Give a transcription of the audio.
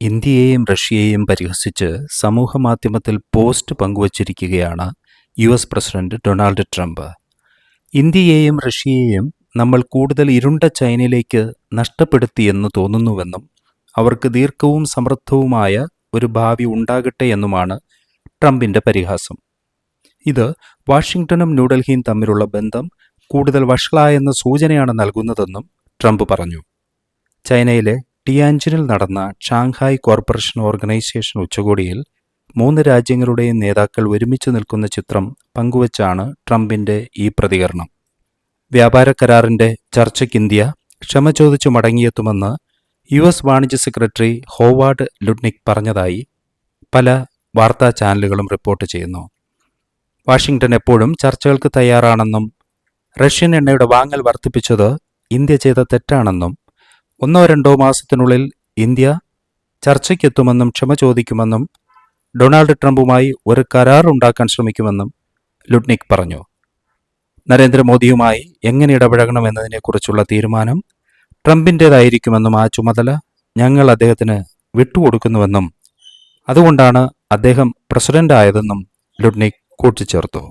ഇന്ത്യയെയും റഷ്യയെയും പരിഹസിച്ച് സമൂഹമാധ്യമത്തിൽ post പങ്കുവച്ചിരിക്കുകയാണ് U S president Donald Trump. ഇന്ത്യയെയും റഷ്യയെയും നമ്മൾ കൂടുതൽ ഇരുണ്ട ചൈനയിലേക്ക് നഷ്ടപ്പെടുത്തിയെന്ന് തോന്നുന്നുവെന്നും അവർക്ക് ദീർഘവും സമൃദ്ധവുമായ ഒരു ഭാവി ഉണ്ടാകട്ടെ എന്നുമാണ് ട്രംപിന്റെ പരിഹാസം. ഇത് വാഷിംഗ്ടണും ന്യൂഡൽഹിയും തമ്മിലുള്ള ബന്ധം കൂടുതൽ വഷളായെന്ന സൂചനയാണ് നൽകുന്നതെന്നും ട്രംപ് പറഞ്ഞു. ചൈനയിലെ ടിയാൻജിനിൽ നടന്ന ഷാങ്ഹായ് കോർപ്പറേഷൻ ഓർഗനൈസേഷൻ ഉച്ചകോടിയിൽ മൂന്ന് രാജ്യങ്ങളുടെയും നേതാക്കൾ ഒരുമിച്ച് നിൽക്കുന്ന ചിത്രം പങ്കുവച്ചാണ് ട്രംപിന്റെ ഈ പ്രതികരണം. വ്യാപാര കരാറിന്റെ ചർച്ചയ്ക്ക് ഇന്ത്യ ക്ഷമ ചോദിച്ചു മടങ്ങിയെത്തുമെന്ന് യു എസ് വാണിജ്യ സെക്രട്ടറി ഹോവാർഡ് ലുഡ്നിക് പറഞ്ഞതായി പല വാർത്താ ചാനലുകളും റിപ്പോർട്ട് ചെയ്യുന്നു. വാഷിംഗ്ടൺ എപ്പോഴും ചർച്ചകൾക്ക് തയ്യാറാണെന്നും റഷ്യൻ എണ്ണയുടെ വാങ്ങൽ വർദ്ധിപ്പിച്ചത് ഇന്ത്യ ചെയ്ത തെറ്റാണെന്നും ഒന്നോ രണ്ടോ മാസത്തിനുള്ളിൽ ഇന്ത്യ ചർച്ചയ്ക്കെത്തുമെന്നും ക്ഷമ ചോദിക്കുമെന്നും ഡൊണാൾഡ് ട്രംപുമായി ഒരു കരാർ ഉണ്ടാക്കാൻ ശ്രമിക്കുമെന്നും ലുഡ്നിക് പറഞ്ഞു. നരേന്ദ്രമോദിയുമായി എങ്ങനെ ഇടപഴകണമെന്നതിനെക്കുറിച്ചുള്ള തീരുമാനം ട്രംപിന്റേതായിരിക്കുമെന്നും ആ ചുമതല ഞങ്ങൾ അദ്ദേഹത്തിന് വിട്ടുകൊടുക്കുന്നുവെന്നും അതുകൊണ്ടാണ് അദ്ദേഹം പ്രസിഡന്റായതെന്നും ലുഡ്നിക് കൂട്ടിച്ചേർത്തു.